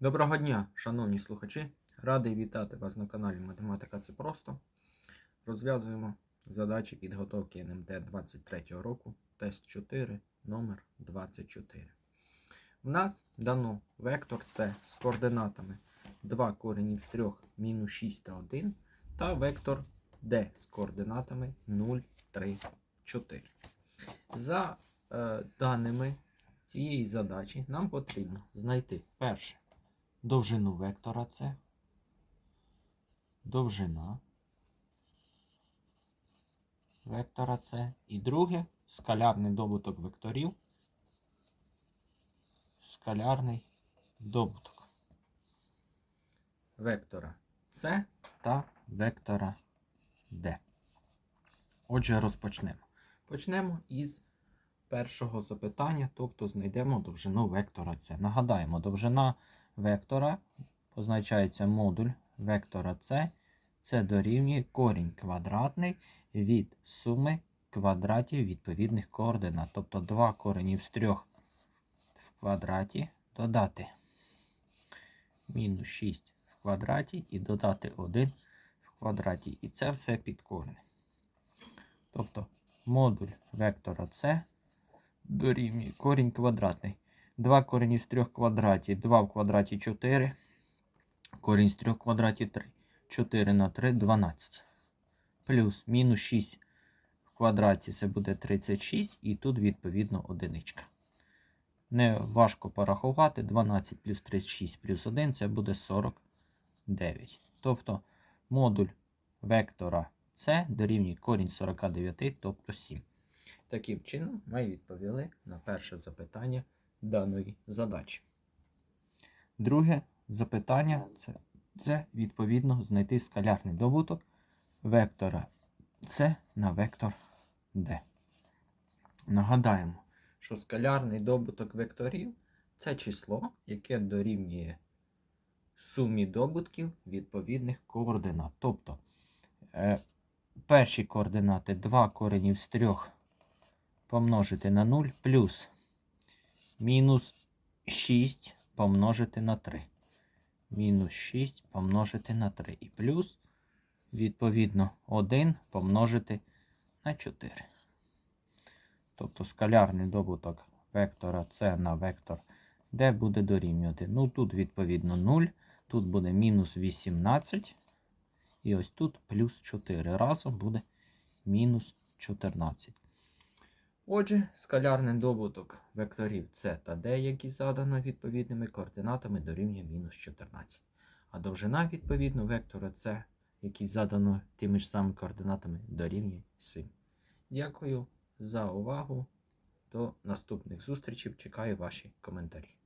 Доброго дня, шановні слухачі. Радий вітати вас на каналі Математика це просто. Розв'язуємо задачі підготовки НМТ 23 року, тест 4, номер 24. У нас дано вектор С з координатами 2 корінь із 3 мінус 6 та 1 та вектор D з координатами 0, 3, 4. За е, даними цієї задачі нам потрібно знайти перше довжину вектора С, довжина вектора С. І друге скалярний добуток векторів. Скалярний добуток вектора С та вектора D. Отже, розпочнемо. Почнемо із першого запитання, тобто знайдемо довжину вектора С. Нагадаємо, довжина вектора позначається модуль вектора С. Це дорівнює корінь квадратний від суми квадратів відповідних координат. Тобто 2 коренів з 3 в квадраті додати мінус 6 в квадраті і додати 1 в квадраті. І це все під корень. Тобто модуль вектора С дорівнює корінь квадратний. 2 корінь з 3 квадраті, 2 в квадраті 4, корінь з 3 квадраті 3. 4 на 3 12. Плюс мінус 6 в квадраті це буде 36, і тут відповідно одиничка. Не важко порахувати. 12 плюс 36 плюс 1 це буде 49. Тобто модуль вектора С дорівнює корінь 49, тобто 7. Таким чином, ми відповіли на перше запитання даної задачі. Друге запитання це, це відповідно знайти скалярний добуток вектора С на вектор D. Нагадаємо, що скалярний добуток векторів це число, яке дорівнює сумі добутків відповідних координат. Тобто е, перші координати 2 коренів з 3 помножити на 0 плюс мінус 6 помножити на 3. Мінус 6 помножити на 3. І плюс, відповідно, 1 помножити на 4. Тобто скалярний добуток вектора С на вектор D буде дорівнювати. Ну, тут, відповідно, 0. Тут буде мінус 18. І ось тут плюс 4. Разом буде мінус 14. Отже, скалярний добуток векторів С та D, які задано відповідними координатами, дорівнює мінус 14. А довжина відповідно вектора С, який задано тими ж самими координатами, дорівнює 7. Дякую за увагу. До наступних зустрічей. Чекаю ваші коментарі.